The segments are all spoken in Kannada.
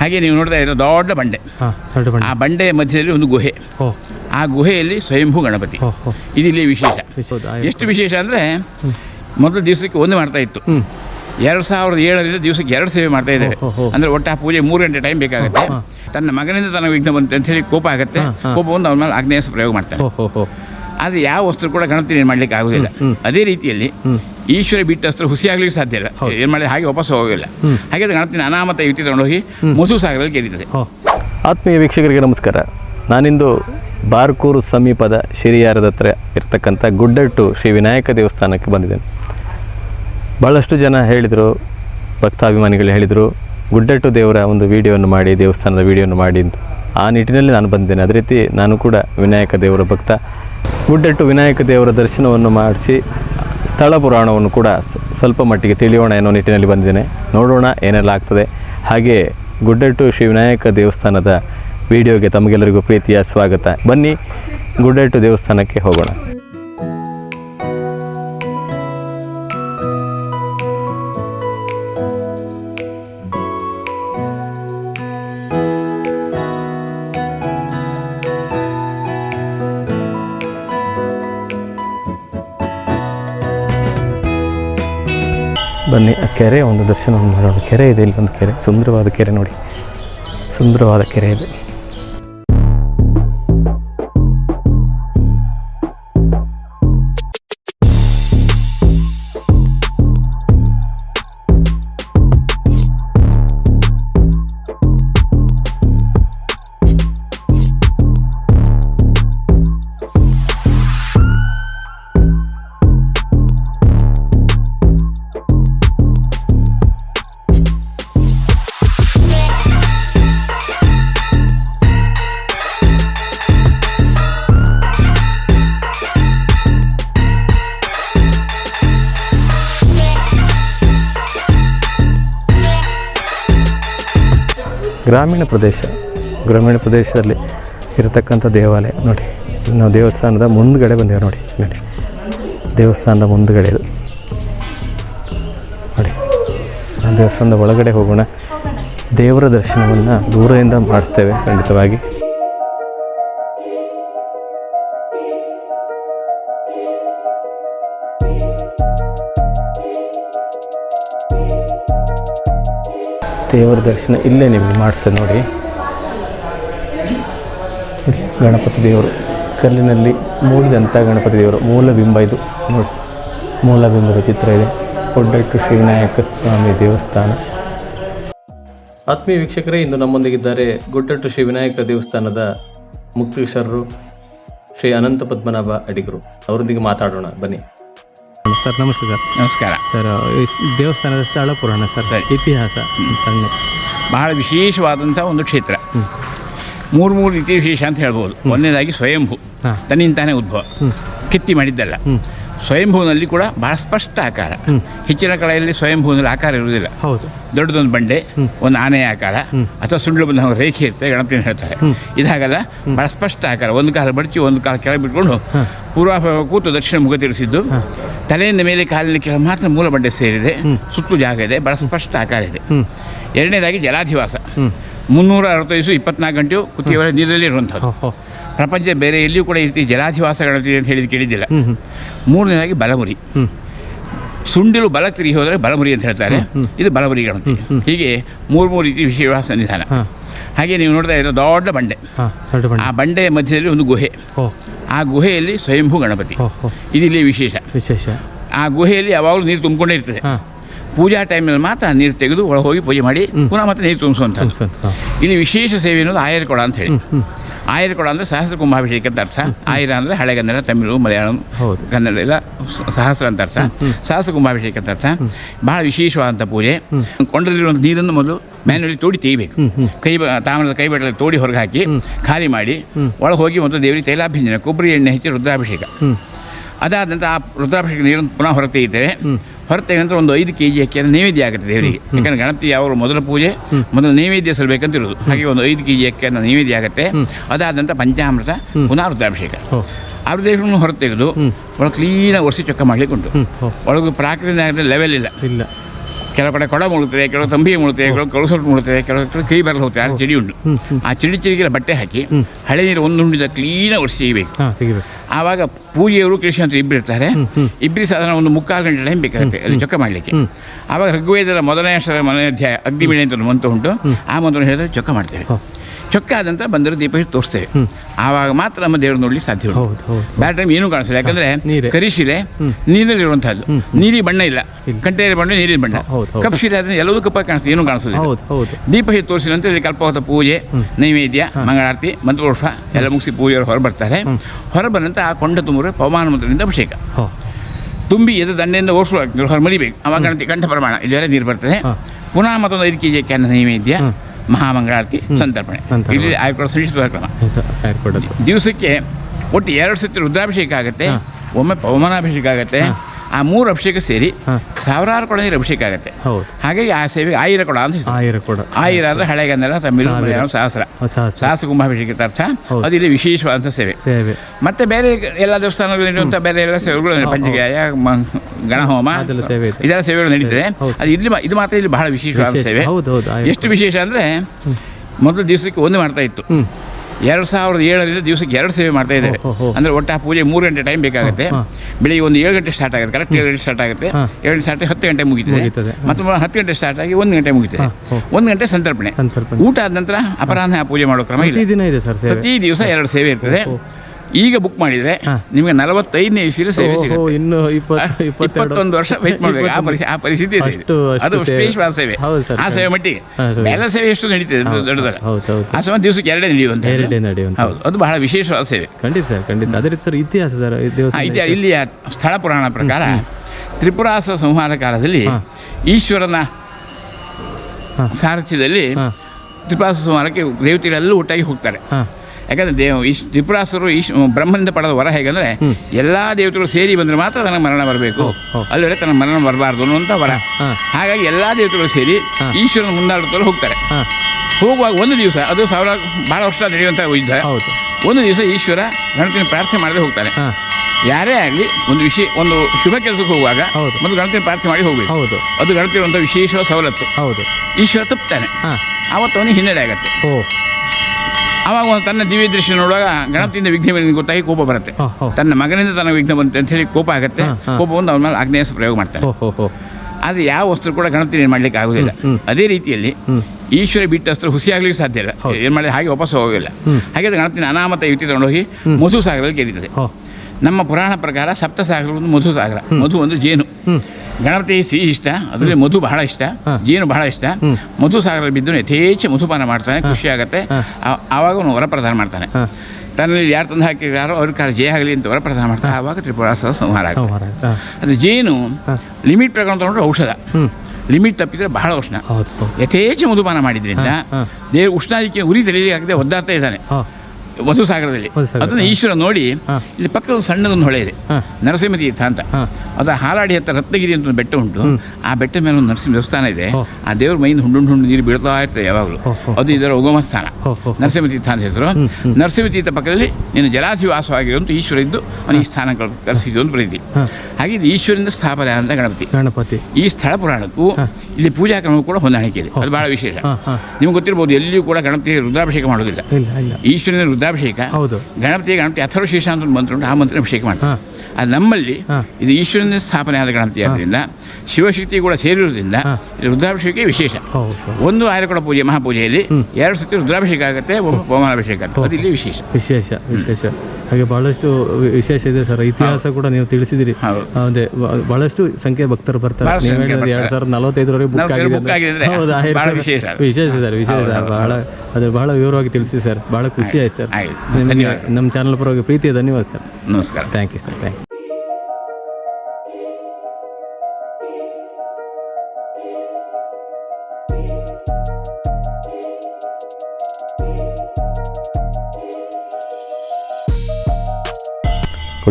ಹಾಗೆ ನೀವು ನೋಡ್ತಾ ಇರೋ ದೊಡ್ಡ ಬಂಡೆ. ಆ ಬಂಡೆಯ ಮಧ್ಯದಲ್ಲಿ ಒಂದು ಗುಹೆ. ಆ ಗುಹೆಯಲ್ಲಿ ಸ್ವಯಂಭು ಗಣಪತಿ. ಇದಿಲ್ಲಿ ವಿಶೇಷ. ಎಷ್ಟು ವಿಶೇಷ ಅಂದರೆ ಮೊದಲು ದಿವಸಕ್ಕೆ ಒಂದು ಮಾಡ್ತಾ ಇತ್ತು. ಎರಡು ಸಾವಿರದ ಏಳರಿಂದ ದಿವಸಕ್ಕೆ ಎರಡು ಸೇವೆ ಮಾಡ್ತಾ ಇದ್ದಾರೆ. ಅಂದರೆ ಒಟ್ಟು ಆ ಪೂಜೆ ಮೂರು ಗಂಟೆ ಟೈಮ್ ಬೇಕಾಗುತ್ತೆ. ತನ್ನ ಮಗನಿಂದ ತನ್ನ ವಿಘ್ನ ಬಂತು ಅಂತ ಹೇಳಿ ಕೋಪ ಆಗುತ್ತೆ. ಕೋಪ ಬಂದು ಅವನ ಮೇಲೆ ಆಗ್ನೇಯ ಪ್ರಯೋಗ ಮಾಡ್ತಾರೆ ಆದರೆ ಯಾವ ವಸ್ತ್ರ ಕೂಡ ಗಣಪತಿ ಮಾಡಲಿಕ್ಕೆ ಆಗೋದಿಲ್ಲ. ಅದೇ ರೀತಿಯಲ್ಲಿ ಈಶ್ವರ ಬಿಟ್ಟ ಅಸ್ತ್ರ ಹುಸಿ ಆಗ್ಲಿಕ್ಕೆ ಸಾಧ್ಯ ಇಲ್ಲ. ಏನು ಮಾಡಿ ಹಾಗೆ ವಾಪಸ್ ಹೋಗೋಲ್ಲ. ಹಾಗೆ ಗಣಪತಿನ ಅನಾಮತ ಯುತಿ ತಗೊಂಡೋಗಿ ಮಸೂ ಸಾಗರಲ್ಲಿ ಕೇರಿತದೆ. ಆತ್ಮೀಯ ವೀಕ್ಷಕರಿಗೆ ನಮಸ್ಕಾರ. ನಾನಿಂದು ಬಾರ್ಕೂರು ಸಮೀಪದ ಶಿರಿಯಾರದ ಹತ್ರ ಇರ್ತಕ್ಕಂಥ ಗುಡ್ಡಟ್ಟು ಶ್ರೀ ವಿನಾಯಕ ದೇವಸ್ಥಾನಕ್ಕೆ ಬಂದಿದ್ದೇನೆ. ಭಾಳಷ್ಟು ಜನ ಹೇಳಿದರು ಭಕ್ತಾಭಿಮಾನಿಗಳು ಹೇಳಿದರು ಗುಡ್ಡಟ್ಟು ದೇವರ ಒಂದು ವಿಡಿಯೋವನ್ನು ಮಾಡಿ ದೇವಸ್ಥಾನದ ವಿಡಿಯೋವನ್ನು ಮಾಡಿ ಅಂತ. ಆ ನಿಟ್ಟಿನಲ್ಲಿ ನಾನು ಬಂದಿದ್ದೇನೆ. ಅದೇ ರೀತಿ ನಾನು ಕೂಡ ವಿನಾಯಕ ದೇವರ ಭಕ್ತ. ಗುಡ್ಡಟ್ಟು ವಿನಾಯಕ ದೇವರ ದರ್ಶನವನ್ನು ಮಾಡಿಸಿ ಸ್ಥಳ ಪುರಾಣವನ್ನು ಕೂಡ ಸ್ವಲ್ಪ ಮಟ್ಟಿಗೆ ತಿಳಿಯೋಣ ಅನ್ನೋ ನಿಟ್ಟಿನಲ್ಲಿ ಬಂದಿದ್ದೇನೆ. ನೋಡೋಣ ಏನೆಲ್ಲ ಆಗ್ತದೆ. ಹಾಗೆ ಗುಡ್ಡೆಟ್ಟು ಶ್ರೀ ವಿನಾಯಕ ದೇವಸ್ಥಾನದ ವಿಡಿಯೋಗೆ ತಮಗೆಲ್ಲರಿಗೂ ಪ್ರೀತಿಯ ಸ್ವಾಗತ. ಬನ್ನಿ ಗುಡ್ಡೆಟ್ಟು ದೇವಸ್ಥಾನಕ್ಕೆ ಹೋಗೋಣ. ಕೆರೆ, ಒಂದು ದರ್ಶನವನ್ನು ಮಾಡೋಣ ಕೆರೆ ಇದೆ, ಇಲ್ಲಿ ಒಂದು ಕೆರೆ. ಸುಂದರವಾದ ಕೆರೆ ನೋಡಿ. ಸುಂದರವಾದ ಕೆರೆ ಇದೆ. ಗ್ರಾಮೀಣ ಪ್ರದೇಶ, ಗ್ರಾಮೀಣ ಪ್ರದೇಶದಲ್ಲಿ ಇರತಕ್ಕಂಥ ದೇವಾಲಯ ನೋಡಿ. ನಾವು ದೇವಸ್ಥಾನದ ಮುಂದ್ಗಡೆ ಬಂದೇವೆ ನೋಡಿ. ನೋಡಿ. ದೇವಸ್ಥಾನದ ಮುಂದ್ಗಡೆ ಇದು. ನೋಡಿ. ದೇವಸ್ಥಾನದ ಒಳಗಡೆ ಹೋಗೋಣ. ದೇವರ ದರ್ಶನವನ್ನು ದೂರದಿಂದ ಮಾಡ್ತೇವೆ ಖಂಡಿತವಾಗಿ. ದೇವರ ದರ್ಶನ ಇಲ್ಲೇ ನಿಮಗೆ ಮಾಡ್ತೇವೆ ನೋಡಿ. ನೋಡಿ ಗಣಪತಿ ದೇವರು, ಕಲ್ಲಿನಲ್ಲಿ ಮೂಡಿದಂಥ ಗಣಪತಿ ದೇವರು, ಮೂಲ ಬಿಂಬ ಇದು. ನೋಡಿ, ಮೂಲ ಬಿಂಬದ ಚಿತ್ರ ಇದೆ. ಒಡ್ಡಟ್ಟು ಶ್ರೀವಿನಾಯಕ ಸ್ವಾಮಿ ದೇವಸ್ಥಾನ. ಆತ್ಮೀಯ ವೀಕ್ಷಕರೇ, ಇಂದು ನಮ್ಮೊಂದಿಗಿದ್ದಾರೆ ಗುಡ್ಡಟ್ಟು ಶ್ರೀ ವಿನಾಯಕ ದೇವಸ್ಥಾನದ ಮುಕ್ತೇಶ್ವರರು ಶ್ರೀ ಅನಂತ ಪದ್ಮನಾಭ ಅಡಿಗರು. ಅವರೊಂದಿಗೆ ಮಾತಾಡೋಣ. ಬನ್ನಿ. ಸರ್ ನಮಸ್ತೆ ಸರ್. ನಮಸ್ಕಾರ. ಸರ್ ಈ ದೇವಸ್ಥಾನದ ಸ್ಥಳ ಪುರಾಣ ಸರ್. ಸರಿ. ಇತಿಹಾಸ. ಸಣ್ಣ ಬಹಳ ವಿಶೇಷವಾದಂಥ ಒಂದು ಕ್ಷೇತ್ರ. ಮೂರು ಮೂರು ರೀತಿ ವಿಶೇಷ ಅಂತ ಹೇಳ್ಬೋದು. ಒಂದನೇದಾಗಿ ಸ್ವಯಂಭೂ. ಹಾಂ. ತನ್ನಿಂತಾನೇ ಉದ್ಭವ. ಕಿತ್ತಿ ಮಾಡಿದ್ದಲ್ಲ. ಸ್ವಯಂಭೂನಲ್ಲಿ ಕೂಡ ಬಹಳ ಸ್ಪಷ್ಟ ಆಕಾರ. ಹೆಚ್ಚಿನ ಕಡೆಯಲ್ಲಿ ಸ್ವಯಂಭೂನಲ್ಲಿ ಆಕಾರ ಇರುವುದಿಲ್ಲ. ಹೌದು. ದೊಡ್ಡದೊಂದು ಬಂಡೆ ಒಂದು ಆನೆಯ ಆಕಾರ ಅಥವಾ ಸುಂಡ್ಲು ಬಂದ ರೇಖೆ ಇರ್ತದೆ ಗಣಪತಿ ಹೇಳ್ತಾರೆ. ಇದಾಗಲ್ಲ ಬಹಳ ಸ್ಪಷ್ಟ ಆಕಾರ. ಒಂದು ಕಾಲ ಬಡಚಿ ಒಂದು ಕಾಲ ಕೆಳಗೆ ಬಿಟ್ಕೊಂಡು. ಪೂರ್ವಾಭಾವ ಕೂತು ದಕ್ಷಿಣ ಮುಖ ತಿರುಗಿಸಿದ್ದು. ತಲೆಯಿಂದ ಮೇಲೆ ಕಾಲಿನ ಕೆಳಗೆ ಮಾತ್ರ ಮೂಲ ಬಂಡೆ ಸೇರಿದೆ ಸುತ್ತು ಜಾಗ ಇದೆ ಬಹಳ ಸ್ಪಷ್ಟ ಆಕಾರ ಇದೆ. ಎರಡನೇದಾಗಿ ಜಲಾಧಿವಾಸ. ಮುನ್ನೂರ ಅರವತ್ತೈದು ಇಪ್ಪತ್ನಾಲ್ಕು ಗಂಟೆಯು ಕುತ್ತಿಯವರ ನೀರಲ್ಲಿ ಇರುವಂಥದ್ದು. ಪ್ರಪಂಚ ಬೇರೆ ಎಲ್ಲಿಯೂ ಕೂಡ ಈ ರೀತಿ ಜಲಾಧಿವಾಸ ಗಣಪತಿ ಅಂತ ಹೇಳಿದ್ದು ಕೇಳಿದ್ದಿಲ್ಲ. ಮೂರನೇದಾಗಿ ಬಲಮುರಿ. ಸುಂಡಿಲು ಬಲ ತಿರುಗಿ ಹೋದರೆ ಬಲಮುರಿ ಅಂತ ಹೇಳ್ತಾರೆ. ಇದು ಬಲಮುರಿ ಗಣಪತಿ ಹೀಗೆ ಮೂರು ಮೂರು ರೀತಿ ವಿಶೇಷ ಸನ್ನಿಧಾನ. ಹಾಗೆ ನೀವು ನೋಡ್ತಾ ಇರೋ ದೊಡ್ಡ ಬಂಡೆ. ಆ ಬಂಡೆಯ ಮಧ್ಯದಲ್ಲಿ ಒಂದು ಗುಹೆ. ಆ ಗುಹೆಯಲ್ಲಿ ಸ್ವಯಂಭೂ ಗಣಪತಿ. ಓ ಓ ಇದು ಇಲ್ಲಿ ವಿಶೇಷ. ವಿಶೇಷ. ಆ ಗುಹೆಯಲ್ಲಿ ಯಾವಾಗಲೂ ನೀರು ತುಂಬಿಕೊಂಡೇ ಇರ್ತದೆ. ಪೂಜಾ ಟೈಮಲ್ಲಿ ಮಾತ್ರ ನೀರು ತೆಗೆದು ಒಳಗೆ ಹೋಗಿ ಪೂಜೆ ಮಾಡಿ ಪುನಃ ಮತ್ತೆ ನೀರು ತುಂಬಿಸುವಂಥದ್ದು ಇಲ್ಲಿ ವಿಶೇಷ ಸೇವೆ ಅನ್ನೋದು ಆಯರ್ ಕೊಡ ಅಂತ ಹೇಳಿ. ಆಯರ್ ಕೊಡ ಅಂದರೆ ಸಹಸ್ರ ಕುಂಭಾಭಿಷೇಕ ಅಂತ ಅರ್ಥ. ಆಯಿರ ಅಂದರೆ ಹಳೆಗನ್ನಡ ತಮಿಳು ಮಲಯಾಳಂ. ಕನ್ನಡ ಎಲ್ಲ ಸಹಸ್ರ ಅಂತ ಅರ್ಥ. ಸಹಸ್ರ ಕುಂಭಾಭಿಷೇಕ ಅಂತ ಅರ್ಥ. ಬಹಳ ವಿಶೇಷವಾದಂಥ ಪೂಜೆ. ಕೊಂಡಲ್ಲಿರುವಂಥ ನೀರನ್ನು ಮೊದಲು ಮ್ಯಾನ್ಯಲಿ ತೋಡಿ ತೆಗಿಬೇಕು ಕೈ ತಾಮ್ರದ ಕೈ ಬಟ್ಟಲ್ಲಿ ತೋಡಿ ಹೊರಗೆ ಹಾಕಿ ಖಾಲಿ ಮಾಡಿ ಒಳಗೆ ಹೋಗಿ ಒಂದು ದೇವರಿಗೆ ತೈಲಾಭಿಂಜನ ಕೊಬ್ಬರಿ ಎಣ್ಣೆ ಹಚ್ಚಿ ರುದ್ರಾಭಿಷೇಕ. ಅದಾದಂತಹ ಅದಾದ ನಂತರ ಆ ರುದ್ರಾಭಿಷೇಕ ನೀರನ್ನು ಪುನಃ ಹೊರಗೆ ತೆಗಿತೇವೆ ಹೊರ ತೆಗೆದ ನಂತರ ಒಂದು ಐದು ಕೆ ಜಿ ಅಕ್ಕಿಯನ್ನು ನೈವೇದ್ಯ ಆಗುತ್ತೆ ದೇವರಿಗೆ. ಯಾಕಂದ್ರೆ ಗಣಪತಿ ಯಾವ ಮೊದಲ ಪೂಜೆ ಮೊದಲು ನೈವೇದ್ಯ ಸಲ್ಬೇಕಂತ ಇರೋದು ಹಾಗೆ ಒಂದು ಐದು ಕೆ ಜಿ ಅಕ್ಕಿಯನ್ನು ನೈವೇದ್ಯ ಆಗುತ್ತೆ. ಅದಾದಂಥ ಪಂಚಾಮೃತ ಪುನರುದ್ಧಾಭಿಷೇಕ. ರುದ್ರಾಭಿಷೇಕ ಓ ಆ ರುದ್ರಾಭಿಷೇಕವನ್ನು ಹೊರ ತೆಗೆದು ಒಳಗೆ ಕ್ಲೀನಾಗಿ ಒರೆಸಿ ಚೊಕ್ಕ ಮಾಡ್ಲಿಕ್ಕೆ ಉಂಟು. ಒಳಗೆ ಪ್ರಾಕೃತಿಕ ಲೆವೆಲ್ ಇಲ್ಲ. ಇಲ್ಲ. ಕೆಲವು ಕಡೆ ಕೊಡ ಮುಳುತ್ತದೆ ಕೆಲವು ತಂಬಿ ಮುಳುತ್ತದೆ ಕೆಲವು ಕಳಸೊಟ್ಟು ಮುಳುತ್ತದೆ ಕೆಲವು ಕಡೆ ಕೈ ಬರಲು ಹೋಗುತ್ತೆ ಆ ಚಡಿ ಉಂಟು. ಆ ಚಡಿ ಚಡಿಗೆಲ್ಲ ಬಟ್ಟೆ ಹಾಕಿ ಹಳೆ ನೀರು ಒಂದು ಉಂಡಿದ ಕ್ಲೀನಾಗಿ ಒರೆಸಿ ಇಬೇಕು ತೆಗಿಬೇಕು. ಆವಾಗ ಪೂಜೆಯವರು ಕೃಷಿ ಅಂತ ಇಬ್ಬರು ಇರ್ತಾರೆ. ಇಬ್ಬರು ಸಾಧನ ಒಂದು ಮುಕ್ಕಾಲು ಗಂಟೆ ಟೈಮ್ ಬೇಕಾಗುತ್ತೆ. ಅಲ್ಲಿ ಚೊಕ್ಕ ಮಾಡಲಿಕ್ಕೆ. ಆವಾಗ ಋಗ್ವೇದದ ಮೊದಲನೇ ಮೊದಲನೇ ಅಧ್ಯಾಯ ಅಗ್ನಿಮಿಳೆ ಅಂತ ಒಂದು ಮಂತ್ರ ಉಂಟು. ಆ ಮಂತ್ರ ಹೇಳಿದ್ರೆ ಚೊಕ್ಕ ಮಾಡ್ತೇವೆ. ಚೊಕ್ಕ ಆದಂತ ಬಂದರು ದೀಪ ಇಟ್ಟು ತೋರಿಸ್ತೇವೆ. ಆವಾಗ ಮಾತ್ರ ನಮ್ಮ ದೇವರು ನೋಡ್ಲಿಕ್ಕೆ ಸಾಧ್ಯ ಉಂಟು ಬ್ಯಾಡ್ ಟೈಮ್ ಏನೂ ಕಾಣಿಸಲ್ಲ ಯಾಕಂದ್ರೆ ಕರಿಶಿಲೆ ನೀರಲ್ಲಿ ನೀರಿ ಬಣ್ಣ ಇಲ್ಲ. ಕಂಟೇರಿ ಬಣ್ಣ ನೀರಿನ ಬಣ್ಣ. ಕಪ್ ಹೌದು. ಕಪ್ಪು ಶಿಲೆ ಆದ್ರೆ ಎಲ್ಲವೂ ಕಪ್ಪಾಗಿ ಕಾಣಿಸ್ತದೆ ಏನೂ ಕಾಣಿಸೋದಿಲ್ಲ. ದೀಪ ಹಿಟ್ಟು ತೋರಿಸಿದ ಅಂತ ಇಲ್ಲಿ ಕಲ್ಪವತ ಪೂಜೆ ನೈವೇದ್ಯ ಮಂಗಳಾರತಿ ಮಂತ್ರವರ್ಷ ಎಲ್ಲ ಮುಗಿಸಿ ಪೂಜೆಯವರು ಹೊರ ಬರ್ತಾರೆ. ಹೊರ ನಂತರ ಆ ಕೊಂಡ ತುಂಬ ಪವಮಾನ ಮಂತ್ರದಿಂದ ಅಭಿಷೇಕ. ತುಂಬಿ ಎದ್ದು ದಂಡೆಯಿಂದ ಓಡಿಸುವ ಹೊರ ಮರಿಬೇಕು ಅವಾಗ ಕಂಠ ಪ್ರಮಾಣ ಇಲ್ಲಿ ನೀರು ಬರ್ತದೆ. ಪುನಃ ಮತ್ತೊಂದು ಐದು ಕೆ ಜಿ ಕ್ಯಾನ್ ನೈವೇದ್ಯ. ಮಹಾಮಂಗಳಾರತಿ ಸಂತರ್ಪಣೆ. ಸಂತರ್ಪಣೆ. ಇಲ್ಲಿ ಆಯ್ಕೊಡೋ ಸಂಚಿತ ಕಾರ್ಯಕ್ರಮ. ದಿವಸಕ್ಕೆ ಒಟ್ಟು ಎರಡು ಸತಿ ರುದ್ರಾಭಿಷೇಕ ಆಗುತ್ತೆ ಒಮ್ಮೆ ಪವಮಾನಾಭಿಷೇಕ ಆಗುತ್ತೆ ಆ ಮೂರು ಅಭಿಷೇಕ ಸೇರಿ ಸಾವಿರಾರು ಕೊಡ ನೀರು ಅಭಿಷೇಕ ಆಗುತ್ತೆ. ಹಾಗಾಗಿ ಆ ಸೇವೆಗೆ ಆಯಿರ ಕೊಡ ಅಂತ ಹೆಸರು ಆಯಿರ ಅಂದ್ರೆ ಹಳೆ ಗಂಧರ ಹಳೆಗನ್ನಡ ತಮಿಳು ಮಲಯಾಳಂ ಸಹಸ್ರ. ಹೊಸ ಹೊಸ ಸಹಸ್ರ ಕುಂಭಾಭಿಷೇಕದ ಅರ್ಥ. ಅದು ಇಲ್ಲಿ ವಿಶೇಷವಾದಂಥ ಸೇವೆ. ಸೇವೆ. ಮತ್ತೆ ಬೇರೆ ಎಲ್ಲ ದೇವಸ್ಥಾನಗಳು ನಡೆಯುವಂಥ ಬೇರೆ ಎಲ್ಲ ಸೇವೆಗಳು. ಪಂಚಗಾಯ ಗಣಹೋಮ ಸೇವೆ ಇದೆಲ್ಲ ಸೇವೆಗಳು ನಡೀತದೆ. ಅದು ಇಲ್ಲಿ ಇದು ಮಾತ್ರ ಇಲ್ಲಿ ಬಹಳ ವಿಶೇಷವಾದ ವಿಶೇಷ. ಸೇವೆ. ಎಷ್ಟು ವಿಶೇಷ ಅಂದ್ರೆ ಮೊದಲು ದಿವಸಕ್ಕೆ ಒಂದು ಮಾಡ್ತಾ ಇತ್ತು. ಎರಡು ಸಾವಿರದ ಏಳರಿಂದ ದಿವಸಕ್ಕೆ ಎರಡು ಸೇವೆ ಮಾಡ್ತಾ ಇದ್ದಾರೆ. ಅಂದರೆ ಒಟ್ಟು ಆ ಪೂಜೆ ಮೂರು ಗಂಟೆ ಟೈಮ್ ಬೇಕಾಗುತ್ತೆ. ಬೆಳಿಗ್ಗೆ ಒಂದು ಏಳು ಗಂಟೆ ಸ್ಟಾರ್ಟ್ ಆಗುತ್ತೆ. ಕರೆಕ್ಟ್ ಏಳು ಗಂಟೆ ಸ್ಟಾರ್ಟ್ ಆಗುತ್ತೆ. ಏಳು ಗಂಟೆ ಸ್ಟಾರ್ಟ್ ಹತ್ತು ಗಂಟೆ ಮುಗಿತದೆ. ಮತ್ತು ಹತ್ತು ಗಂಟೆ ಸ್ಟಾರ್ಟ್ ಆಗಿ ಒಂದು ಗಂಟೆ ಮುಗಿತದೆ. ಒಂದು ಗಂಟೆ ಸಂತರ್ಪಣೆ. ಊಟ ಆದ ನಂತರ ಅಪರಾಹ್ನ ಪೂಜೆ ಮಾಡೋ ಕ್ರಮ ಇದೆ ಪ್ರತಿ ದಿವಸ ಎರಡು ಸೇವೆ ಇರ್ತದೆ. ಈಗ ಬುಕ್ ಮಾಡಿದರೆ. ನಿಮಗೆ ನಲವತ್ತೈದನೇ ಇಸಿರು ಸೇವೆ ಸಿಗುತ್ತೆ. ಇನ್ನು ಇಪ್ಪತ್ತೊಂದು ವರ್ಷ ವೆಯ್ಟ್ ಮಾಡಬೇಕು. ಆ ಪರಿಸ್ಥಿತಿ ಆ ಪರಿಸ್ಥಿತಿ ಇದೆ. ಅದು ವಿಶೇಷ ಸೇವೆ. ಆ ಸೇವೆ ಮಟ್ಟಿಗೆ. ಎಲ್ಲ ಸೇವೆ ಎಷ್ಟು ನಡೀತದೆ ದೊಡ್ಡದಾಗ? ಆ ಸಮಯ ದಿವಸಕ್ಕೆ ಎರಡೇ ನಡೆಯುವಂತ ಹೌದು ಅದು ಬಹಳ ವಿಶೇಷವಾದ ಸೇವೆ. ಖಂಡಿತ ಸರ್ ಖಂಡಿತ. ಅದೇ ರೀತಿ ಸರ್ ಇತಿಹಾಸ ಸರ್ ಇತಿಹಾಸ ಇಲ್ಲಿಯ ಸ್ಥಳ ಪುರಾಣ ಪ್ರಕಾರ ತ್ರಿಪುರಾಸ ಸಂಹಾರ ಕಾಲದಲ್ಲಿ ಈಶ್ವರನ ಸಾರಥ್ಯದಲ್ಲಿ ತ್ರಿಪುರಾಸ ಸಂಹಾರಕ್ಕೆ ದೇವತೆಗಳೆಲ್ಲೂ ಒಟ್ಟಾಗಿ ಹೋಗ್ತಾರೆ. ಯಾಕಂದರೆ ದೇವ ಇಶ್ ತ್ರಿಪುರಾಸರು ಇಶ್ ಬ್ರಹ್ಮನಿಂದ ಪಡೆದ ವರ ಹೇಗಂದ್ರೆ ಎಲ್ಲ ದೇವತೆಗಳು ಸೇರಿ ಬಂದರೆ ಮಾತ್ರ ತನಗೆ ಮರಣ ಬರಬೇಕು. ಹೌದು. ತನ್ನ ತನಗೆ ಮರಣ ಬರಬಾರ್ದು ಅನ್ನುವಂಥ ವರ. ಹಾಗಾಗಿ ಎಲ್ಲ ದೇವತೆಗಳು ಸೇರಿ. ಈಶ್ವರನ ಮುಂದಾಡುತ್ತಲೂ ಹೋಗ್ತಾರೆ. ಹೋಗುವಾಗ ಒಂದು ದಿವಸ ಅದು ಸಾವಿರ ಭಾಳ ವರ್ಷ ನಡೆಯುವಂಥ ಯುದ್ಧ. ಒಂದು ದಿವಸ ಈಶ್ವರ ಗಣಪತಿನ ಪ್ರಾರ್ಥನೆ ಮಾಡದೆ ಹೋಗ್ತಾನೆ. ಯಾರೇ ಆಗಲಿ ಒಂದು ವಿಷಯ ಒಂದು ಶುಭ ಕೆಲಸಕ್ಕೆ ಹೋಗುವಾಗ. ಒಂದು ಗಣಪತಿನ ಪ್ರಾರ್ಥನೆ ಮಾಡಿ ಹೋಗಬೇಕು. ಹೌದು. ಅದು ಅಂತ ವಿಶೇಷ ಸವಲತ್ತು. ಹೌದು. ಈಶ್ವರ ತಪ್ತಾನೆ. ಹಾಂ. ಆವತ್ತು ಅವನಿಗೆ ಹಿನ್ನಡೆ ಆಗುತ್ತೆ. ಓ ಆವಾಗ ಒಂದು ತನ್ನ ದಿವ್ಯ ದೃಷ್ಟಿ ನೋಡುವಾಗ ಗಣಪತಿಯಿಂದ ವಿಘ್ನ ಗೊತ್ತಾಗಿ ಕೋಪ ಬರುತ್ತೆ. ತನ್ನ ಮಗನಿಂದ ತನ್ನ ವಿಘ್ನ ಬಂತೆ ಅಂತ ಹೇಳಿ ಕೋಪ ಆಗುತ್ತೆ. ಕೋಪ ಬಂದು ಅವನ ಮೇಲೆ ಆಗ್ನೇಯ ಪ್ರಯೋಗ ಮಾಡ್ತಾನೆ ಆದ್ರೆ ಯಾವ ವಸ್ತು ಕೂಡ ಗಣಪತಿ ಮಾಡ್ಲಿಕ್ಕೆ ಆಗುದಿಲ್ಲ. ಅದೇ ರೀತಿಯಲ್ಲಿ ಈಶ್ವರ ಬಿಟ್ಟ ಅಸ್ತ್ರ ಹುಸಿ ಆಗ್ಲಿಕ್ಕೆ ಸಾಧ್ಯ ಇಲ್ಲ. ಏನು ಮಾಡಿ ಹಾಗೆ ವಾಪಸ್ ಹೋಗೋದಿಲ್ಲ. ಹ್ಮ್. ಹಾಗೆ ಗಣಪತಿನ ಅನಾಮತ ಯುತಿ ತಗೊಂಡೋಗಿ ಮಧು ಸಾಗರಲ್ಲಿ ಕೇರಿತದೆ. ನಮ್ಮ ಪುರಾಣ ಪ್ರಕಾರ ಸಪ್ತ ಸಾಗರ ಒಂದು ಮಧು ಸಾಗರ ಮಧು ಒಂದು ಜೇನು. ಗಣಪತಿ ಸಿಹಿ ಇಷ್ಟ ಅದರಲ್ಲಿ ಮಧು ಬಹಳ ಇಷ್ಟ ಜೀನು ಬಹಳ ಇಷ್ಟ. ಮಧು ಸಾಗರಲ್ಲಿ ಬಿದ್ದು ಯಥೇಚ್ಛ ಮಧುಪಾನ ಮಾಡ್ತಾನೆ ಖುಷಿ ಆಗುತ್ತೆ. ಆವಾಗ ಅವನು ವರಪ್ರದಾನ ಮಾಡ್ತಾನೆ. ತನ್ನಲ್ಲಿ ಯಾರು ತಂದು ಹಾಕಿದಾರೋ ಅವ್ರ ಕಾಲ ಜಯ ಆಗಲಿ ಅಂತ ವರಪ್ರದಾನ ಮಾಡ್ತಾರೆ ಆವಾಗ ತ್ರಿಪುರಾಸುರ ಸಂಹಾರ ಆಗುತ್ತೆ. ಅದು ಜೇನು ಲಿಮಿಟ್ ಪ್ರಕಾರ ತಗೊಂಡ್ರೆ ಔಷಧ. ಲಿಮಿಟ್ ತಪ್ಪಿದ್ರೆ ಬಹಳ ಉಷ್ಣ. ಯಥೇಚ್ಛ ಮಧುಪಾನ ಮಾಡಿದ್ರಿಂದ ದೇವ್ ಉಷ್ಣ ಉರಿ ತಲೆಯಲ್ಲಿ ಆಗದೆ ಒದ್ದಾಡ್ತಾ ಇದ್ದಾನೆ. ಮಧುಸಾಗರದಲ್ಲಿ ಮಧುಸಾಗರ, ಅದನ್ನು ಈಶ್ವರ ನೋಡಿ ಇಲ್ಲಿ ಪಕ್ಕದ ಒಂದು ಸಣ್ಣದೊಂದು ಹೊಳೆ ಇದೆ. ನರಸಿಂಹ ತೀರ್ಥ ಅಂತ. ಅದು ಹಾಲಾಡಿ ಹತ್ರ ರತ್ನಗಿರಿ ಅಂತ ಒಂದು ಬೆಟ್ಟ ಉಂಟು. ಆ ಬೆಟ್ಟ ಮೇಲೆ ಒಂದು ನರಸಿಂಹ ದೇವಸ್ಥಾನ ಇದೆ. ಆ ದೇವ್ರ ಮೈಯಿಂದ ಹುಂಡು ಹುಂಡು ನೀರು ಬೀಳ್ತಾ ಇರ್ತದೆ ಯಾವಾಗಲೂ. ಅದು ಇದರ ಉಗಮ ಸ್ಥಾನ. ನರಸಿಂಹ ತೀರ್ಥ ಅಂತ ಹೆಸರು. ನರಸಿಂಹ ತೀರ್ಥ ಪಕ್ಕದಲ್ಲಿ ನೀನು ಜಲಾಧಿವಾಸವಾಗಿರುವಂಥ ಈಶ್ವರ ಇದ್ದು ಅವನಿಗೆ ಸ್ಥಾನ ಕಲ್- ಕಲ್ಪಿಸಿದ್ದು ಅಂತ ಪ್ರೀತಿ ಹಾಂ. ಹಾಗೆ ಇದು ಈಶ್ವರಿಂದ ಸ್ಥಾಪನೆ ಅಂತ ಗಣಪತಿ. ಗಣಪತಿ. ಈ ಸ್ಥಳ ಪುರಾಣಕ್ಕೂ ಇಲ್ಲಿ ಪೂಜಾ ಕ್ರಮ ಕೂಡ ಹೊಂದಾಣಿಕೆ ಇದೆ. ಅದು ಬಹಳ ವಿಶೇಷ. ನಿಮ್ಗೆ ಗೊತ್ತಿರ್ಬೋದು ಎಲ್ಲಿಯೂ ಕೂಡ ಗಣಪತಿ ರುದ್ರಾಭಿಷೇಕ ಮಾಡೋದಿಲ್ಲ. ಈಶ್ವರನ ರುದ್ರಾಭಿಷೇಕ ಗಣಪತಿ ಗಣಪತಿ ಅಥರ್ವಶೇಷ ಅಂತ ಒಂದು ಮಂತ್ರ ಉಂಟು ಆ ಮಂತ್ರ ಅಭಿಷೇಕ ಮಾಡ್ತಾರೆ. ಅದು ನಮ್ಮಲ್ಲಿ ಇದು ಈಶ್ವರನ ಸ್ಥಾಪನೆ ಆದ ಗಣಪತಿ ಆದ್ದರಿಂದ ಶಿವಶಕ್ತಿ ಕೂಡ ಸೇರಿರೋದ್ರಿಂದ ರುದ್ರಾಭಿಷೇಕ ವಿಶೇಷ. ಒಂದು ಆಯರಕೊಡ ಪೂಜೆ ಮಹಾಪೂಜೆಯಲ್ಲಿ ಎರಡು ಸತಿ ರುದ್ರಾಭಿಷೇಕ ಆಗುತ್ತೆ ಒಬ್ಬ ಆಗುತ್ತೆ. ಅದು ಇಲ್ಲಿ ವಿಶೇಷ. ವಿಶೇಷ ವಿಶೇಷ. ಹಾಗೆ ಬಹಳಷ್ಟು ವಿಶೇಷ ಇದೆ ಸರ್. ಇತಿಹಾಸ ಕೂಡ ನೀವು ತಿಳಿಸಿದಿರಿ. ಅದೇ ಬಹಳಷ್ಟು ಸಂಖ್ಯೆ ಭಕ್ತರು ಬರ್ತಾರೆ. ಎರಡ್ ಸಾವಿರದ ನಲವತ್ತೈದರವರೆಗೆ ಬುಕ್ ಆಗಿದೆ ಹೌದು ವಿಶೇಷ ಸರ್ ವಿಶೇಷ. ಬಹಳ ಅದು ಬಹಳ ವಿವರವಾಗಿ ತಿಳಿಸಿ ಸರ್. ಬಹಳ ಖುಷಿ ಆಯ್ತು ಸರ್. ನಿಮ್ಮ ಚಾನಲ್ ಪರವಾಗಿ ಪ್ರೀತಿಯ ಧನ್ಯವಾದ ಸರ್. ನಮಸ್ಕಾರ. Thank you sir thank you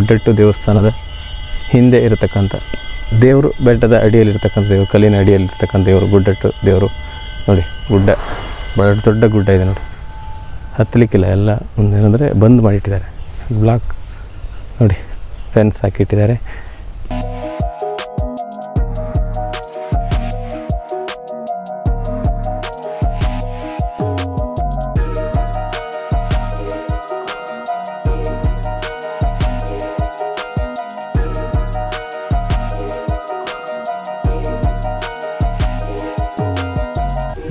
Guddattu ದೇವಸ್ಥಾನದ ಹಿಂದೆ ಇರತಕ್ಕಂಥ ದೇವರು ಬೆಟ್ಟದ ಅಡಿಯಲ್ಲಿರ್ತಕ್ಕಂಥ ದೇವರು, ಕಲ್ಲಿನ ಅಡಿಯಲ್ಲಿರ್ತಕ್ಕಂಥ ದೇವರು, ಗುಡ್ಡಟ್ಟು ದೇವರು. ನೋಡಿ, ಗುಡ್ಡ ಭಾಳ ದೊಡ್ಡ ಗುಡ್ಡ ಇದೆ ನೋಡಿ. ಹತ್ತಲಿಕ್ಕಿಲ್ಲ, ಎಲ್ಲ ಒಂದೇನೆಂದರೆ ಬಂದ್ ಮಾಡಿಟ್ಟಿದ್ದಾರೆ. ಬ್ಲಾಕ್ ನೋಡಿ ಫೆನ್ಸ್ ಹಾಕಿಟ್ಟಿದ್ದಾರೆ.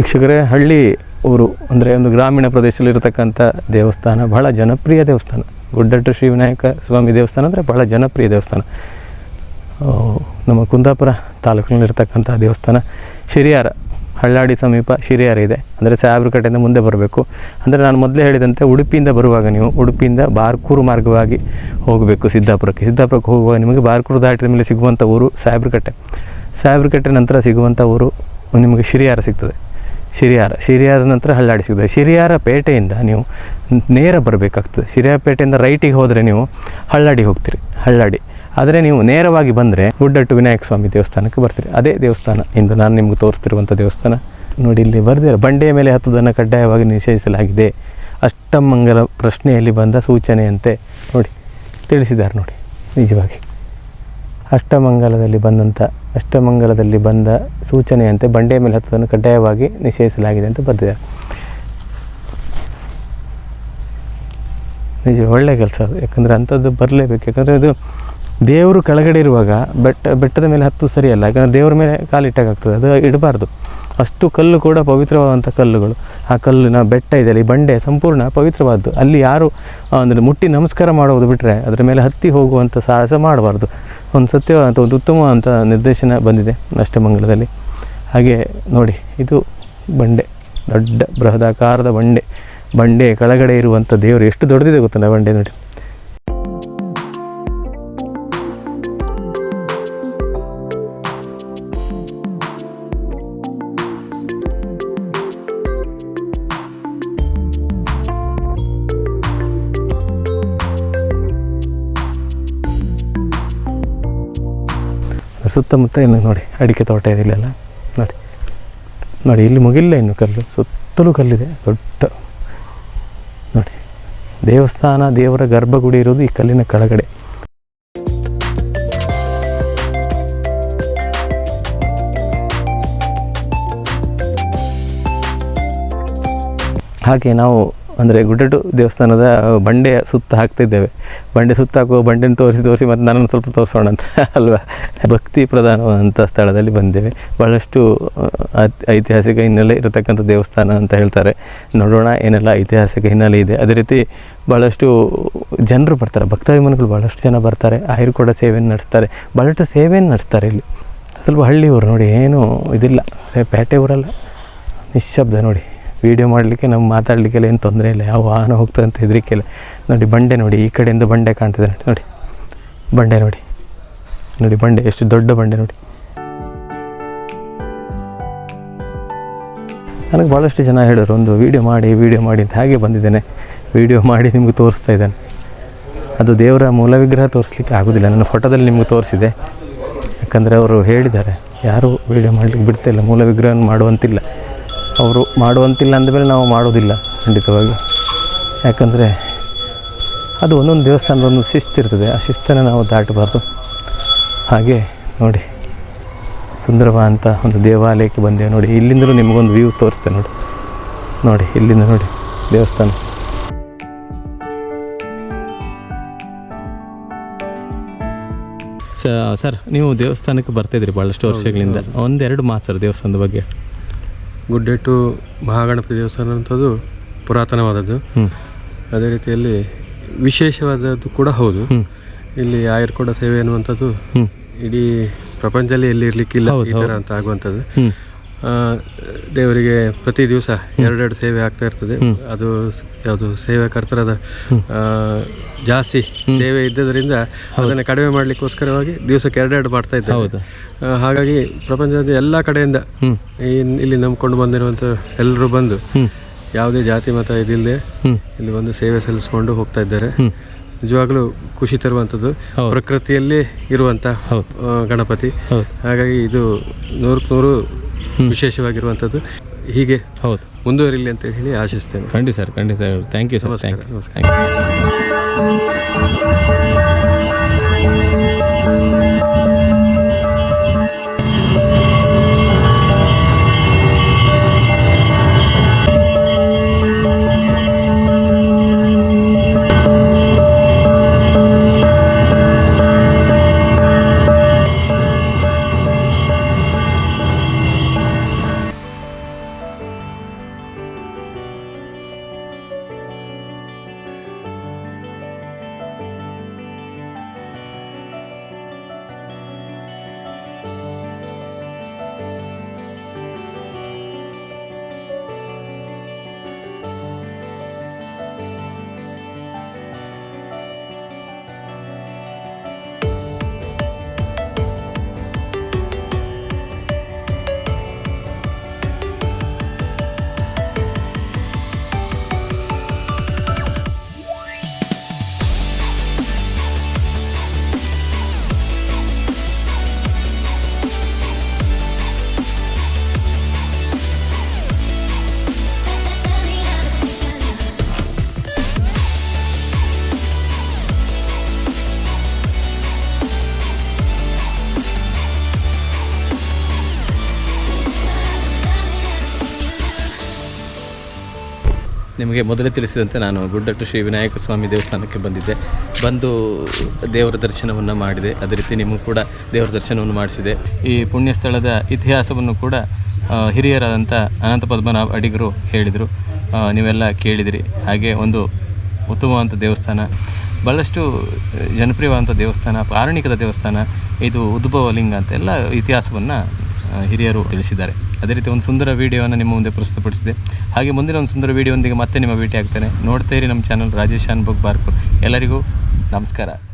ವೀಕ್ಷಕರೇ, ಹಳ್ಳಿ ಊರು ಅಂದರೆ ಒಂದು ಗ್ರಾಮೀಣ ಪ್ರದೇಶದಲ್ಲಿರತಕ್ಕಂಥ ದೇವಸ್ಥಾನ, ಬಹಳ ಜನಪ್ರಿಯ ದೇವಸ್ಥಾನ. ಗುಡ್ಡಟ್ಟು ಶ್ರೀ ವಿನಾಯಕ ಸ್ವಾಮಿ ದೇವಸ್ಥಾನ ಅಂದರೆ ಬಹಳ ಜನಪ್ರಿಯ ದೇವಸ್ಥಾನ. ನಮ್ಮ ಕುಂದಾಪುರ ತಾಲೂಕಿನಲ್ಲಿರ್ತಕ್ಕಂಥ ದೇವಸ್ಥಾನ ಶಿರಿಯಾರ, ಹಳ್ಳಾಡಿ ಸಮೀಪ ಶಿರಿಯಾರ ಇದೆ. ಅಂದರೆ ಸಾಬ್ರಕಟ್ಟೆಯಿಂದ ಮುಂದೆ ಬರಬೇಕು. ಅಂದರೆ ನಾನು ಮೊದಲೇ ಹೇಳಿದಂತೆ ಉಡುಪಿಯಿಂದ ಬರುವಾಗ ನೀವು ಉಡುಪಿಯಿಂದ ಬಾರ್ಕೂರು ಮಾರ್ಗವಾಗಿ ಹೋಗಬೇಕು ಸಿದ್ದಾಪುರಕ್ಕೆ. ಸಿದ್ದಾಪುರಕ್ಕೆ ಹೋಗುವಾಗ ನಿಮಗೆ ಬಾರ್ಕೂರು ದಾಟಿದ ಮೇಲೆ ಸಿಗುವಂಥ ಊರು ಸಾಬ್ರಕಟ್ಟೆ ಸಾಬ್ರಕಟ್ಟೆ ನಂತರ ಸಿಗುವಂಥ ಊರು ನಿಮಗೆ ಶಿರಿಯಾರ ಸಿಗ್ತದೆ. ಶಿರಿಯಾರ ಶಿರಿಯಾರ ನಂತರ ಹಳ್ಳಾಡಿ ಸಿಗ್ತದೆ. ಶಿರಿಯಾರ ಪೇಟೆಯಿಂದ ನೀವು ನೇರ ಬರಬೇಕಾಗ್ತದೆ. ಶಿರಿಯಾರ ಪೇಟೆಯಿಂದ ರೈಟಿಗೆ ಹೋದರೆ ನೀವು ಹಳ್ಳಾಡಿ ಹೋಗ್ತೀರಿ, ಹಳ್ಳಾಡಿ. ಆದರೆ ನೀವು ನೇರವಾಗಿ ಬಂದರೆ ಗುಡ್ಡಟ್ಟು ವಿನಾಯಕ ಸ್ವಾಮಿ ದೇವಸ್ಥಾನಕ್ಕೆ ಬರ್ತೀರಿ. ಅದೇ ದೇವಸ್ಥಾನ ಇಂದು ನಾನು ನಿಮ್ಗೆ ತೋರಿಸ್ತಿರುವಂಥ ದೇವಸ್ಥಾನ. ನೋಡಿ ಇಲ್ಲಿ ಬರ್ದಿರ, ಬಂಡೆಯ ಮೇಲೆ ಹತ್ತುವುದನ್ನು ಕಡ್ಡಾಯವಾಗಿ ನಿಷೇಧಿಸಲಾಗಿದೆ. ಅಷ್ಟಮಂಗಲ ಪ್ರಶ್ನೆಯಲ್ಲಿ ಬಂದ ಸೂಚನೆಯಂತೆ ನೋಡಿ, ತಿಳಿಸಿದ್ದಾರೆ ನೋಡಿ, ನಿಜವಾಗಿ. ಅಷ್ಟಮಂಗಲದಲ್ಲಿ ಬಂದಂಥ ಅಷ್ಟಮಂಗಲದಲ್ಲಿ ಬಂದ ಸೂಚನೆಯಂತೆ ಬಂಡೆಯ ಮೇಲೆ ಹತ್ತೋದನ್ನು ಕಡ್ಡಾಯವಾಗಿ ನಿಷೇಧಿಸಲಾಗಿದೆ ಅಂತ ಬರೆದಿದ್ದಾರೆ ನಿಜ ಒಳ್ಳೆಯ ಕೆಲಸ ಅದು. ಯಾಕಂದರೆ ಅಂಥದ್ದು ಬರಲೇಬೇಕು. ಯಾಕಂದರೆ ಅದು ದೇವರು ಕೆಳಗಡೆ ಇರುವಾಗ ಬೆಟ್ಟ, ಬೆಟ್ಟದ ಮೇಲೆ ಹತ್ತು ಸರಿಯಲ್ಲ, ಯಾಕಂದರೆ ದೇವರ ಮೇಲೆ ಕಾಲಿಟ್ಟಾಗ್ತದೆ ಅದು ಇಡಬಾರ್ದು. ಅಷ್ಟು ಕಲ್ಲು ಕೂಡ ಪವಿತ್ರವಾದಂಥ ಕಲ್ಲುಗಳು. ಆ ಕಲ್ಲಿನ ಬೆಟ್ಟ ಇದೆ ಅಲ್ಲಿ ಬಂಡೆ ಸಂಪೂರ್ಣ ಪವಿತ್ರವಾದ್ದು. ಅಲ್ಲಿ ಯಾರು ಅಂದರೆ ಮುಟ್ಟಿ ನಮಸ್ಕಾರ ಮಾಡೋದು ಬಿಟ್ಟರೆ ಅದರ ಮೇಲೆ ಹತ್ತಿ ಹೋಗುವಂಥ ಸಾಹಸ ಮಾಡಬಾರ್ದು. ಒಂದು ಸತ್ಯವಾದಂಥ, ಒಂದು ಉತ್ತಮವಾದಂಥ ನಿರ್ದೇಶನ ಬಂದಿದೆ ಅಷ್ಟಮಂಗಲದಲ್ಲಿ ಹಾಗೆ ನೋಡಿ, ಇದು ಬಂಡೆ, ದೊಡ್ಡ ಬೃಹದಾಕಾರದ ಬಂಡೆ. ಬಂಡೆ ಕೆಳಗಡೆ ಇರುವಂಥ ದೇವರು ಎಷ್ಟು ದೊಡ್ಡದಿದೆ ಗೊತ್ತಲ್ಲ ಬಂಡೆ ನೋಡಿ. ಅದ್ರ ಸುತ್ತಮುತ್ತ ಇನ್ನು ನೋಡಿ, ಅಡಿಕೆ ತೋಟ ಇಲ್ಲೆಲ್ಲ. ನೋಡಿ ನೋಡಿ, ಇಲ್ಲಿ ಮುಗಿಲ್ಲ ಇನ್ನು ಕಲ್ಲು. ಸುತ್ತಲೂ ಕಲ್ಲಿದೆ, ದೊಡ್ಡ. ನೋಡಿ, ದೇವಸ್ಥಾನ, ದೇವರ ಗರ್ಭಗುಡಿ ಇರೋದು ಈ ಕಲ್ಲಿನ ಕೆಳಗಡೆ. ಹಾಗೆ ನಾವು ಅಂದರೆ ಗುಡ್ಡಟು ದೇವಸ್ಥಾನದ ಬಂಡೆಯ ಸುತ್ತ ಹಾಕ್ತಿದ್ದೇವೆ. ಬಂಡೆ ಸುತ್ತ ಹಾಕುವ ಬಂಡೆನ ತೋರಿಸಿ ತೋರಿಸಿ ಮತ್ತು ನನ್ನನ್ನು ಸ್ವಲ್ಪ ತೋರಿಸೋಣ ಅಂತ ಅಲ್ವಾ? ಭಕ್ತಿ ಪ್ರಧಾನವಾದಂಥ ಸ್ಥಳದಲ್ಲಿ ಬಂದೇವೆ ಭಾಳಷ್ಟು ಐತಿಹಾಸಿಕ ಹಿನ್ನೆಲೆ ಇರತಕ್ಕಂಥ ದೇವಸ್ಥಾನ ಅಂತ ಹೇಳ್ತಾರೆ. ನೋಡೋಣ ಏನೆಲ್ಲ ಐತಿಹಾಸಿಕ ಹಿನ್ನೆಲೆ ಇದೆ. ಅದೇ ರೀತಿ ಭಾಳಷ್ಟು ಜನರು ಬರ್ತಾರೆ. ಭಕ್ತಾಭಿಮಾನಿಗಳು ಭಾಳಷ್ಟು ಜನ ಬರ್ತಾರೆ. ಆಯುರ್ ಕೂಡ ಸೇವೆಯನ್ನು ನಡೆಸ್ತಾರೆ. ಭಾಳಷ್ಟು ಸೇವೆಯನ್ನು ನಡೆಸ್ತಾರೆ ಇಲ್ಲಿ. ಸ್ವಲ್ಪ ಹಳ್ಳಿ ಊರು ನೋಡಿ, ಏನು ಇದಿಲ್ಲ. ಪೇಟೆ ಊರಲ್ಲ. ನಿಶ್ಶಬ್ದ ನೋಡಿ. ವೀಡಿಯೋ ಮಾಡಲಿಕ್ಕೆ ನಾವು ಮಾತಾಡಲಿಕ್ಕೆಲ್ಲ ಏನು ತೊಂದರೆ ಇಲ್ಲ. ಯಾವ ವಾಹನ ಹೋಗ್ತದೆ ಅಂತ ಹೆದರಿಕೆಲ್ಲ ನೋಡಿ ಬಂಡೆ ನೋಡಿ, ಈ ಕಡೆಯಿಂದ ಬಂಡೆ ಕಾಣ್ತಿದೆ. ನೋಡಿ, ಬಂಡೆ ನೋಡಿ. ನೋಡಿ ಬಂಡೆ, ಎಷ್ಟು ದೊಡ್ಡ ಬಂಡೆ ನೋಡಿ. ನನಗೆ ಭಾಳಷ್ಟು ಜನ ಹೇಳೋರು ಒಂದು ವೀಡಿಯೋ ಮಾಡಿ ವೀಡಿಯೋ ಮಾಡಿ ಅಂತ ಹಾಗೆ ಬಂದಿದ್ದೇನೆ. ವೀಡಿಯೋ ಮಾಡಿ ನಿಮಗೆ ತೋರಿಸ್ತಾ ಇದ್ದಾನೆ. ಅದು ದೇವರ ಮೂಲ ವಿಗ್ರಹ ತೋರಿಸ್ಲಿಕ್ಕೆ ಆಗೋದಿಲ್ಲ. ನನ್ನ ಫೋಟೋದಲ್ಲಿ ನಿಮಗೆ ತೋರಿಸಿದೆ. ಯಾಕಂದರೆ ಅವರು ಹೇಳಿದ್ದಾರೆ, ಯಾರೂ ವೀಡಿಯೋ ಮಾಡಲಿಕ್ಕೆ ಬಿಡ್ತಿಲ್ಲ ಮೂಲ ವಿಗ್ರಹವನ್ನು ಮಾಡುವಂತಿಲ್ಲ. ಅವರು ಮಾಡುವಂತಿಲ್ಲ ಅಂದಮೇಲೆ ನಾವು ಮಾಡೋದಿಲ್ಲ ಖಂಡಿತವಾಗಿ. ಯಾಕಂದರೆ ಅದು ಒಂದೊಂದು ದೇವಸ್ಥಾನದ ಒಂದು ಶಿಸ್ತಿರ್ತದೆ ಆ ಶಿಸ್ತನ್ನು ನಾವು ದಾಟಬಾರ್ದು. ಹಾಗೆ ನೋಡಿ ಸುಂದರವ ಅಂತ ಒಂದು ದೇವಾಲಯಕ್ಕೆ ಬಂದೇವೆ ನೋಡಿ. ಇಲ್ಲಿಂದಲೂ ನಿಮಗೊಂದು ವ್ಯೂ ತೋರಿಸ್ತೇನೆ ನೋಡಿ. ನೋಡಿ ಇಲ್ಲಿಂದ ನೋಡಿ ದೇವಸ್ಥಾನ. ಸರ್ ನೀವು ದೇವಸ್ಥಾನಕ್ಕೆ ಬರ್ತಾಯಿದ್ರಿ ಭಾಳಷ್ಟು ವರ್ಷಗಳಿಂದ. ಒಂದೆರಡು ಮಾತು ಸರ್ ದೇವಸ್ಥಾನದ ಬಗ್ಗೆ. ಗುಡ್ಡೆಟ್ಟು ಮಹಾಗಣಪತಿ ದೇವಸ್ಥಾನ ಅಂಥದ್ದು ಪುರಾತನವಾದದ್ದು. ಅದೇ ರೀತಿಯಲ್ಲಿ ವಿಶೇಷವಾದದ್ದು ಕೂಡ ಹೌದು. ಇಲ್ಲಿ ಆಯುರ್ಕೋಡ ಸೇವೆ ಅನ್ನುವಂಥದ್ದು ಇಡೀ ಪ್ರಪಂಚದಲ್ಲಿ ಎಲ್ಲಿ ಇರ್ಲಿಕ್ಕಿಲ್ಲ ಈ ಥರ ಅಂತ ಆಗುವಂಥದ್ದು. ದೇವರಿಗೆ ಪ್ರತಿ ದಿವಸ ಎರಡೆರಡು ಸೇವೆ ಆಗ್ತಾ ಇರ್ತದೆ. ಅದು ಯಾವುದು ಸೇವೆ ಕರ್ತರದ ಜಾಸ್ತಿ ಸೇವೆ ಇದ್ದದರಿಂದ ಅದನ್ನು ಕಡಿಮೆ ಮಾಡಲಿಕ್ಕೋಸ್ಕರವಾಗಿ ದಿವಸಕ್ಕೆ ಎರಡೆರಡು ಮಾಡ್ತಾ ಇದ್ದಾರೆ ಹೌದು. ಹಾಗಾಗಿ ಪ್ರಪಂಚದ ಎಲ್ಲ ಕಡೆಯಿಂದ ಇಲ್ಲಿ ನಂಬ್ಕೊಂಡು ಬಂದಿರುವಂಥ ಎಲ್ಲರೂ ಬಂದು ಯಾವುದೇ ಜಾತಿ ಮತ ಇದಿಲ್ಲದೆ ಇಲ್ಲಿ ಬಂದು ಸೇವೆ ಸಲ್ಲಿಸ್ಕೊಂಡು ಹೋಗ್ತಾ ಇದ್ದಾರೆ. ನಿಜವಾಗ್ಲೂ ಖುಷಿ ತರುವಂಥದ್ದು. ಪ್ರಕೃತಿಯಲ್ಲಿ ಪ್ರಕೃತಿಯಲ್ಲೇ ಇರುವಂಥ ಗಣಪತಿ. ಹಾಗಾಗಿ ಇದು ನೂರಕ್ಕೆ ನೂರು ವಿಶೇಷವಾಗಿರುವಂಥದ್ದು. ಹೀಗೆ ಹೌದು. ಮುಂದುವರಿಲಿ ಅಂತ ಹೇಳಿ ಆಶಿಸ್ತೇನೆ. ಖಂಡಿತ ಸರ್ ಖಂಡಿತ thank you sir thank you ನಮಸ್ಕಾರ. ನಿಮಗೆ ಮೊದಲೇ ತಿಳಿಸಿದಂತೆ ನಾನು ಗುಡ್ಡಟ್ಟು ಶ್ರೀ ವಿನಾಯಕ ಸ್ವಾಮಿ ದೇವಸ್ಥಾನಕ್ಕೆ ಬಂದಿದ್ದೆ. ಬಂದು ದೇವರ ದರ್ಶನವನ್ನು ಮಾಡಿದೆ. ಅದೇ ರೀತಿ ನಿಮಗೂ ಕೂಡ ದೇವರ ದರ್ಶನವನ್ನು ಮಾಡಿಸಿದೆ. ಈ ಪುಣ್ಯ ಸ್ಥಳದ ಇತಿಹಾಸವನ್ನು ಕೂಡ ಹಿರಿಯರಾದಂಥ ಅನಂತ ಪದ್ಮನಾಭ ಅಡಿಗರು ಹೇಳಿದರು. ನೀವೆಲ್ಲ ಕೇಳಿದಿರಿ. ಹಾಗೆ ಒಂದು ಉತ್ತಮವಾದಂಥ ದೇವಸ್ಥಾನ ಭಾಳಷ್ಟು ಜನಪ್ರಿಯವಾದಂಥ ದೇವಸ್ಥಾನ ಪೌರಾಣಿಕದ ದೇವಸ್ಥಾನ, ಇದು ಉದ್ಭವ ಲಿಂಗ ಅಂತ ಎಲ್ಲ ಇತಿಹಾಸವನ್ನು ಹಿರಿಯರು ತಿಳಿಸಿದ್ದಾರೆ. ಅದೇ ರೀತಿ ಒಂದು ಸುಂದರ ವಿಡಿಯೋವನ್ನು ನಿಮ್ಮ ಮುಂದೆ ಪ್ರಸ್ತುತಪಡಿಸಿದೆ. ಹಾಗೆ ಮುಂದಿನ ಒಂದು ಸುಂದರ ವಿಡಿಯೋದೊಂದಿಗೆ ಮತ್ತೆ ನಿಮ್ಮ ಭೇಟಿ ಆಗ್ತೇನೆ ನೋಡ್ತಾ ಇರಿ ನಮ್ಮ ಚಾನಲ್ ರಾಜೇಶ್ ಅನ್ಬಗ್ ಬಾರ್ಕೂರ್. ಎಲ್ಲರಿಗೂ ನಮಸ್ಕಾರ.